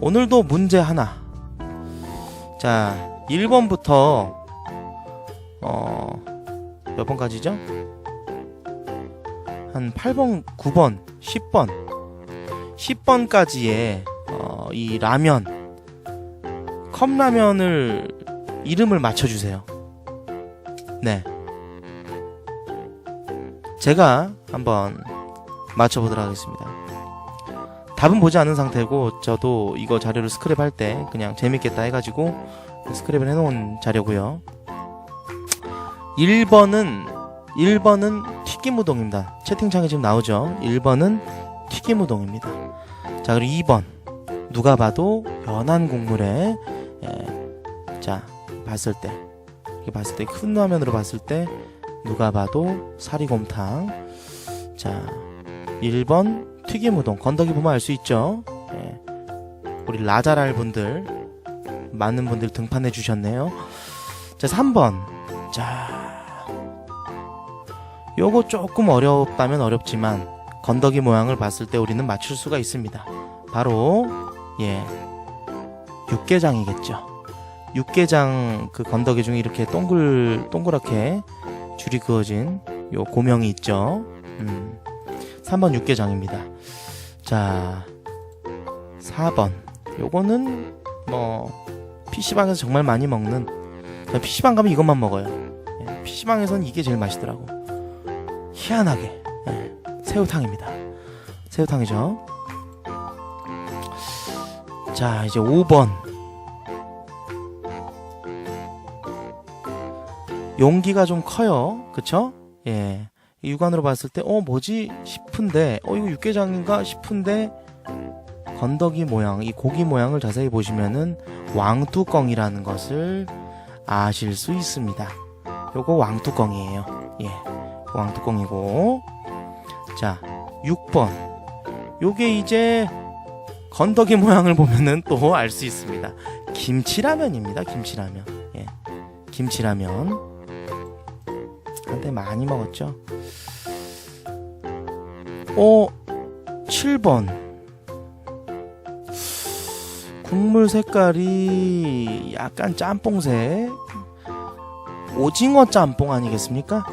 오늘도 문제 하나. 자, 1번부터 어, 몇 번까지죠? 한 8번, 9번, 10번. 10번까지의 어, 이 라면 컵라면을 이름을 맞춰 주세요. 네. 제가 한번 맞춰 보도록 하겠습니다. 답은 보지 않은 상태고 저도 이거 자료를 스크랩 할 때 그냥 재밌겠다 해가지고 스크랩을 해놓은 자료고요. 1번은 1번은 튀김우동입니다. 채팅창에 지금 나오죠. 1번은 튀김우동입니다. 자 그리고 2번 누가 봐도 연한 국물에 예, 자 봤을 때 이렇게 봤을 때 큰 화면으로 봤을 때 누가 봐도 사리곰탕 자 1번 튀김우동 건더기 보면 알 수 있죠 예. 우리 라자랄 분들 많은 분들 등판해 주셨네요 자 3번 자 요거 조금 어렵다면 어렵지만 건더기 모양을 봤을 때 우리는 맞출 수가 있습니다 바로 예 육개장이겠죠 육개장 그 건더기 중에 이렇게 동글 동그랗게 줄이 그어진 요 고명이 있죠. 음. 3번 육개장입니다. 자, 4번. 요거는 뭐 PC방에서 정말 많이 먹는 저 PC방 가면 이것만 먹어요. 예, PC방에서는 이게 제일 맛있더라고. 희한하게 예, 새우탕입니다. 새우탕이죠. 자, 이제 5번. 용기가 좀 커요. 그쵸? 예. 이 육안으로 봤을 때, 어, 뭐지? 싶은데, 어, 이거 육개장인가? 싶은데, 건더기 모양, 이 고기 모양을 자세히 보시면은 왕뚜껑이라는 것을 아실 수 있습니다. 요거 왕뚜껑이에요. 예. 왕뚜껑이고. 자, 6번. 요게 이제 건더기 모양을 보면은 또 알 수 있습니다. 김치라면입니다. 김치라면. 예. 김치라면. 한때 많이 먹었죠. 어, 7번. 국물 색깔이 약간 짬뽕색. 오징어 짬뽕 아니겠습니까?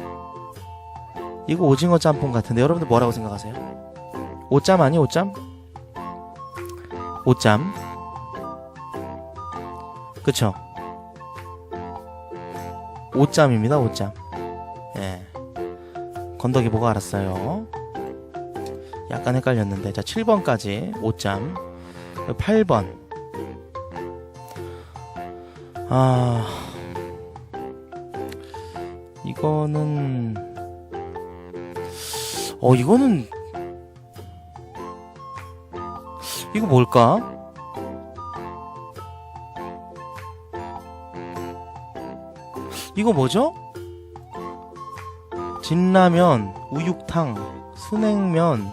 이거 오징어 짬뽕 같은데 여러분들 뭐라고 생각하세요? 오짬 아니 오짬? 오짬. 그쵸? 오짬입니다, 오짬. 예. 건더기 보고 알았어요. 약간 헷갈렸는데. 자, 7번까지 5점. 8번. 아. 이거는 어, 이거는 이거 뭘까? 이거 뭐죠? 진라면, 우육탕, 순냉면.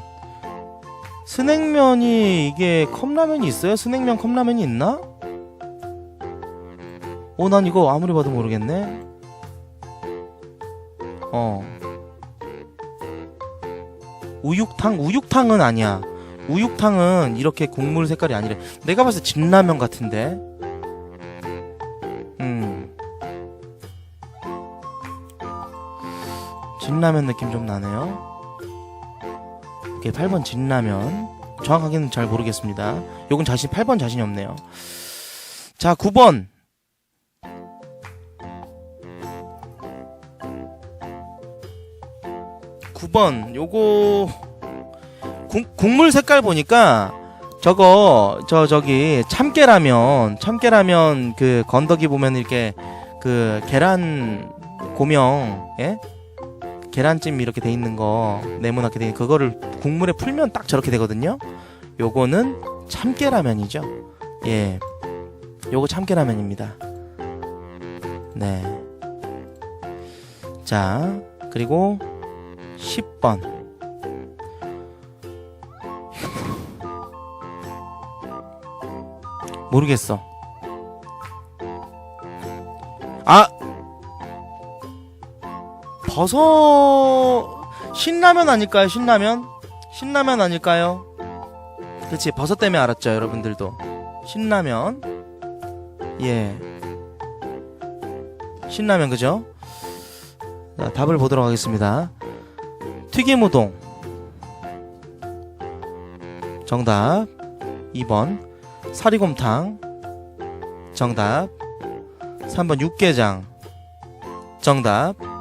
순냉면이 이게 컵라면이 있어요? 순냉면 컵라면이 있나? 어, 난 이거 아무리 봐도 모르겠네. 어. 우육탕? 우육탕은 아니야. 우육탕은 이렇게 국물 색깔이 아니래. 내가 봤을 때 진라면 같은데. 진라면 느낌 좀 나네요. 오케이, 8번 진라면. 정확하게는 잘 모르겠습니다. 요건 자신, 8번 자신이 없네요. 자, 9번. 구번 요거 국, 국물 색깔 보니까 저거 저 저기 참깨라면 참깨라면 그 건더기 보면 이렇게 그 계란 고명 예 계란찜 이렇게 돼 있는 거 네모나게 돼 있는 그거를 국물에 풀면 딱 저렇게 되거든요. 요거는 참깨라면이죠. 예, 요거 참깨라면입니다. 네. 자 그리고 10번 모르겠어. 버섯 신라면 아닐까요? 신라면? 신라면 아닐까요? 그렇지 버섯 때문에 알았죠 여러분들도 신라면. 예. 신라면, 그죠? 자, 답을 보도록 하겠습니다. 튀김 우동. 정답. 2번. 사리곰탕. 정답. 3번 육개장. 정답.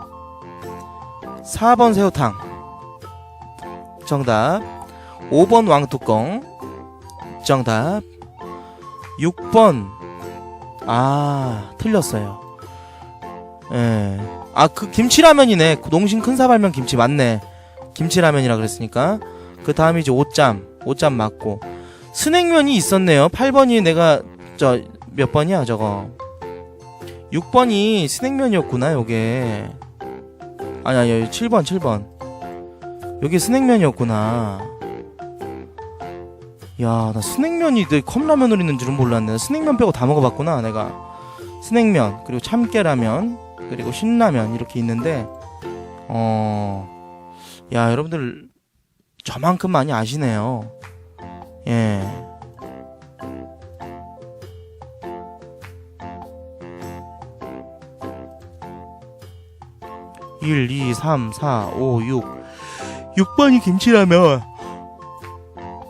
4번 새우탕. 정답. 5번 왕뚜껑. 정답. 6번. 아, 틀렸어요. 예. 아, 그 김치라면이네. 그 농심 큰 사발면 김치 맞네. 김치라면이라 그랬으니까. 그 다음에 이제 오짬. 오짬 맞고. 스낵면이 있었네요. 8번이 내가, 저, 몇 번이야, 저거. 6번이 스낵면이었구나, 요게. 아니, 아니, 7번, 7번. 요게 스낵면이었구나. 야, 나 스낵면이 내 컵라면으로 있는 줄은 몰랐네. 스낵면 빼고 다 먹어봤구나, 내가. 스낵면, 그리고 참깨라면, 그리고 신라면, 이렇게 있는데, 어, 야, 여러분들, 저만큼 많이 아시네요. 예. 일, 이, 삼, 사, 오, 육. 6번이 김치라면.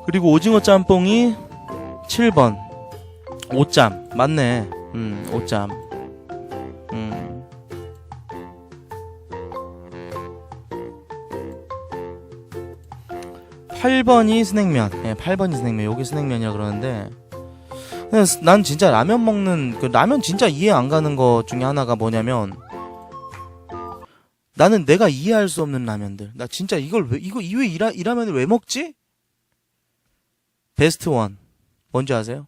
그리고 오징어 짬뽕이 7번. 오짬. 맞네. 음, 오짬. 음. 팔번이 스낵면. 예, 8번이 스낵면. 여기 스낵면이라 그러는데. 난 진짜 라면 먹는, 그 라면 진짜 이해 안 가는 것 중에 하나가 뭐냐면, 나는 내가 이해할 수 없는 라면들. 나 진짜 이걸 왜, 이거, 이왜 이, 라, 이 라면을 왜 먹지? 베스트 원. 뭔지 아세요?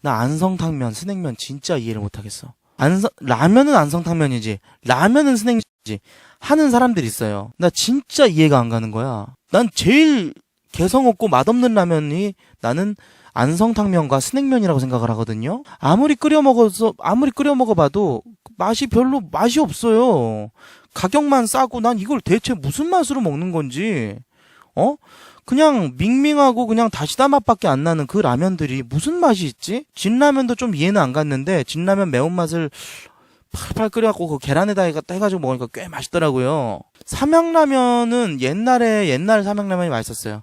나 안성탕면, 스낵면 진짜 이해를 못하겠어. 안성, 라면은 안성탕면이지, 라면은 스낵면이지, 하는 사람들이 있어요. 나 진짜 이해가 안 가는 거야. 난 제일 개성 없고 맛없는 라면이 나는 안성탕면과 스낵면이라고 생각을 하거든요. 아무리 끓여 먹어서, 아무리 끓여 먹어봐도 맛이 별로 맛이 없어요. 가격만 싸고 난 이걸 대체 무슨 맛으로 먹는 건지, 어? 그냥 밍밍하고 그냥 다시다 맛밖에 안 나는 그 라면들이 무슨 맛이 있지? 진라면도 좀 이해는 안 갔는데 진라면 매운맛을 팔팔 끓여갖고 그 계란에다 해가- 해가지고 먹으니까 꽤 맛있더라고요. 삼양라면은 옛날에 옛날 삼양라면이 맛있었어요.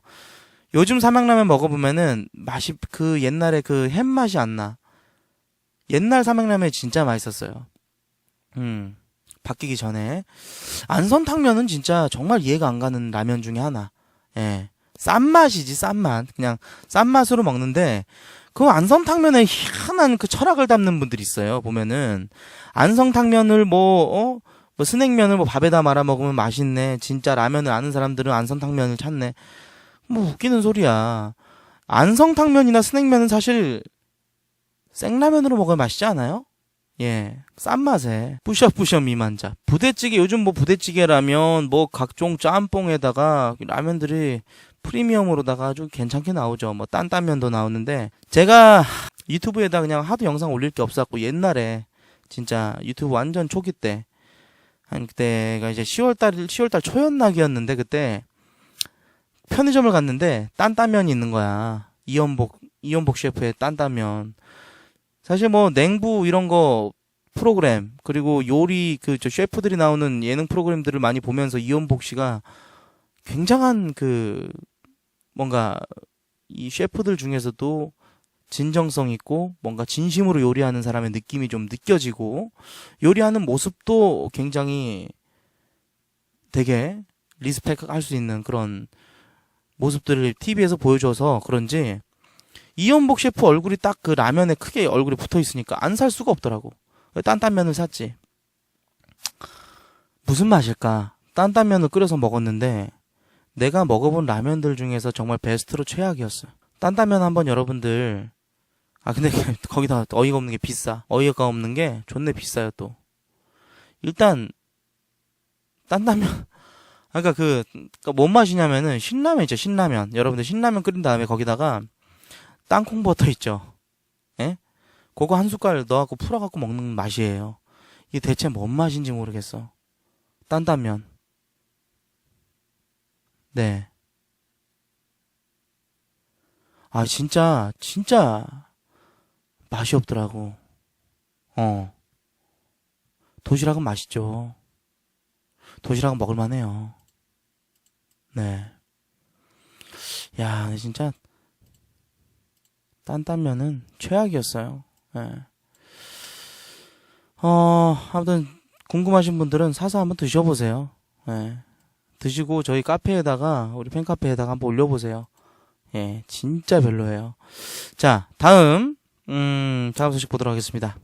요즘 삼양라면 먹어보면은 맛이 그 옛날에 그 햄 맛이 안 나. 옛날 삼양라면이 진짜 맛있었어요. 음 바뀌기 전에 안성탕면은 진짜 정말 이해가 안 가는 라면 중에 하나. 예. 싼 맛이지, 싼 맛. 그냥 싼 맛으로 먹는데, 그 안성탕면에 희한한 그 철학을 담는 분들이 있어요, 보면은. 안성탕면을 뭐, 어? 뭐 스낵면을 뭐 밥에다 말아 먹으면 맛있네. 진짜 라면을 아는 사람들은 안성탕면을 찾네. 뭐 웃기는 소리야. 안성탕면이나 스낵면은 사실 생라면으로 먹으면 맛있지 않아요? 예. 싼 맛에 뿌셔뿌셔 미만자. 부대찌개 요즘 뭐 부대찌개라면 뭐 각종 짬뽕에다가 라면들이 프리미엄으로다가 아주 괜찮게 나오죠. 뭐 딴 딴면도 나오는데 제가 유튜브에다 그냥 하도 영상 올릴 게 없었고 옛날에 진짜 유튜브 완전 초기 때 한 그때가 이제 10월 달 10월 달 초연락이었는데 그때 편의점을 갔는데 딴 따면이 있는 거야. 이연복 이연복 셰프의 딴 따면 사실 뭐 냉부 이런 거 프로그램 그리고 요리 그 저 셰프들이 나오는 예능 프로그램들을 많이 보면서 이연복 씨가 굉장한 그 뭔가 이 셰프들 중에서도 진정성 있고 뭔가 진심으로 요리하는 사람의 느낌이 좀 느껴지고 요리하는 모습도 굉장히 되게 리스펙 할 수 있는 그런 모습들을 TV에서 보여줘서 그런지 이연복 셰프 얼굴이 딱 그 라면에 크게 얼굴이 붙어 있으니까 안 살 수가 없더라고. 딴딴면을 샀지. 무슨 맛일까? 딴딴면을 끓여서 먹었는데 내가 먹어본 라면들 중에서 정말 베스트로 최악이었어. 딴딴면 한번 여러분들 아 근데 거기다 어이가 없는 게 비싸. 어이가 없는 게 존내 비싸요 또. 일단 딴딴면 그니까 그, 그러니까 뭔 맛이냐면은 신라면 있죠 신라면 여러분들 신라면 끓인 다음에 거기다가 땅콩 버터 있죠. 예? 그거 한 숟갈 넣어갖고 풀어갖고 먹는 맛이에요. 이게 대체 뭔 맛인지 모르겠어. 担担면. 네. 아, 진짜, 진짜, 맛이 없더라고. 어. 도시락은 맛있죠. 도시락은 먹을만해요. 네. 야, 진짜 担担면은 최악이었어요. 예. 어, 아무튼 궁금하신 분들은 사서 한번 드셔보세요. 예. 드시고 저희 카페에다가 우리 팬카페에다가 한번 올려보세요. 예, 진짜 별로예요. 자, 다음 음, 다음 소식 보도록 하겠습니다.